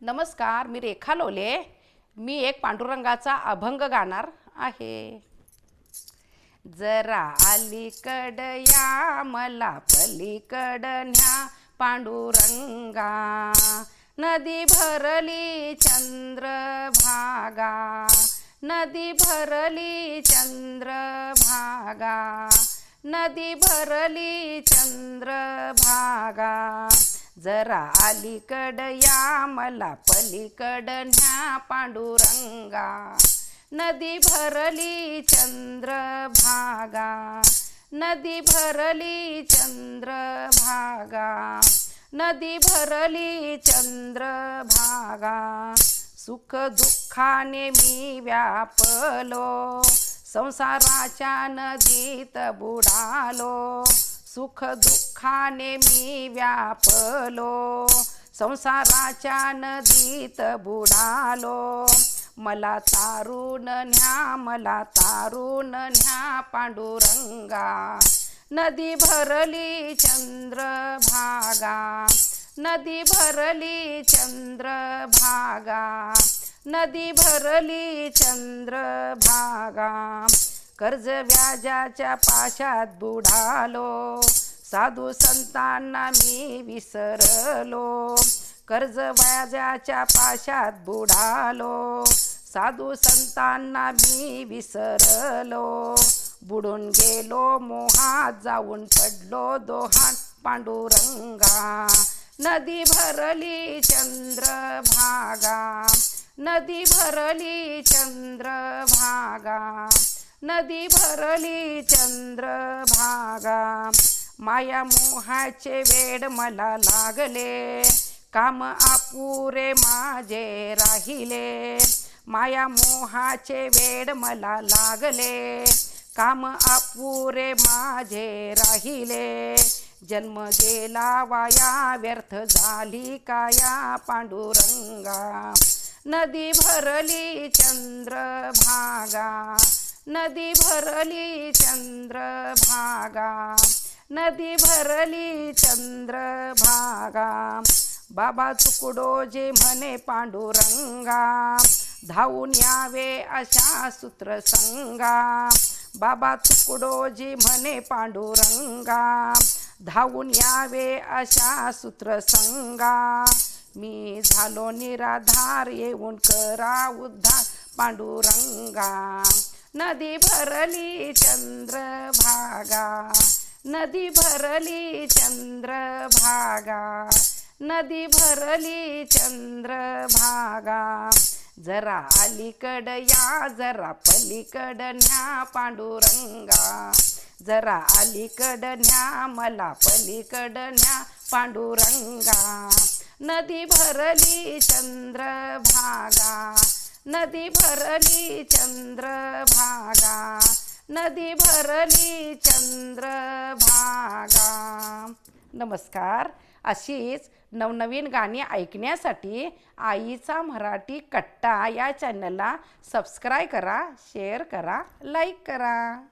नमस्कार मी रेखा लोले. मी एक पांडुरंगाचा अभंग गाणार आहे. जरा अलीकड या मला पलीकड न्या पांडुरंगा. नदी भरली चंद्रभागा. नदी भरली चंद्रभागा. नदी भरली चंद्रभागा. जरा अलीकड या मला पलीकड न्या पांडुरंगा. नदी भरली चंद्र भागा नदी भरली चंद्र भागा नदी भरली चंद्र भागा सुख दुःखाने मी व्यापलो संसाराच्या नदीत बुडालो. सुख दुःखाने मी व्यापलो. संसाराच्या नदीत बुडालो. मला तारून न्या मला तारून न्या पांडुरंगा. नदी भरली चंद्र भागा नदी भरली चंद्र भागा नदी भरली चंद्र भागा कर्ज व्याजाच्या पाशात बुडालो. साधू संतांना मी विसरलो. कर्ज व्याजाच्या पाशात बुडालो. साधू संतांना मी विसरलो. बुडून गेलो मोहात जाऊन पडलो दोहात पांडुरंगा. नदी भरली चंद्रभागा. नदी भरली चंद्रभागा. नदी भरली चंद्र भागा माया मोहाचे वेड मला लागले. काम अपुरे माझे राहिले. माया मोहाचे वेड मला लागले. काम अपुरे माझे राहिले. जन्म गेला वाया व्यर्थ झाली काया पांडुरंगा. नदी भरली चंद्र भागा नदी भरली चंद्र भागा नदी भरली चंद्र भागा बाबा तुकडो जे म्हणे पांडुरंगा धावून यावे अशा सूत्रसंगा बाबा तुकडो म्हणे पांडुरंगा धावून यावे अशा सूत्रसंगा मी झालो निराधार येऊन करा उद्धार पांडुरंगा. नदी भरली चंद्र भागा नदी भरली चंद्र भागा नदी भरली चंद्र भागा जरा अलीकड या जरा पलीकड न्या पांडुरंगा. जरा अलीकड न्या मला पलीकड न्या पांडुरंगा. नदी भरली चंद्र भागा नदी भरली चंद्र भागा नदी भरली चंद्र भागा नमस्कार अशीच नवनवीन गाणी ऐकण्यासाठी आईचा मराठी कट्टा या चॅनलला सबस्क्राईब करा शेअर करा लाईक करा.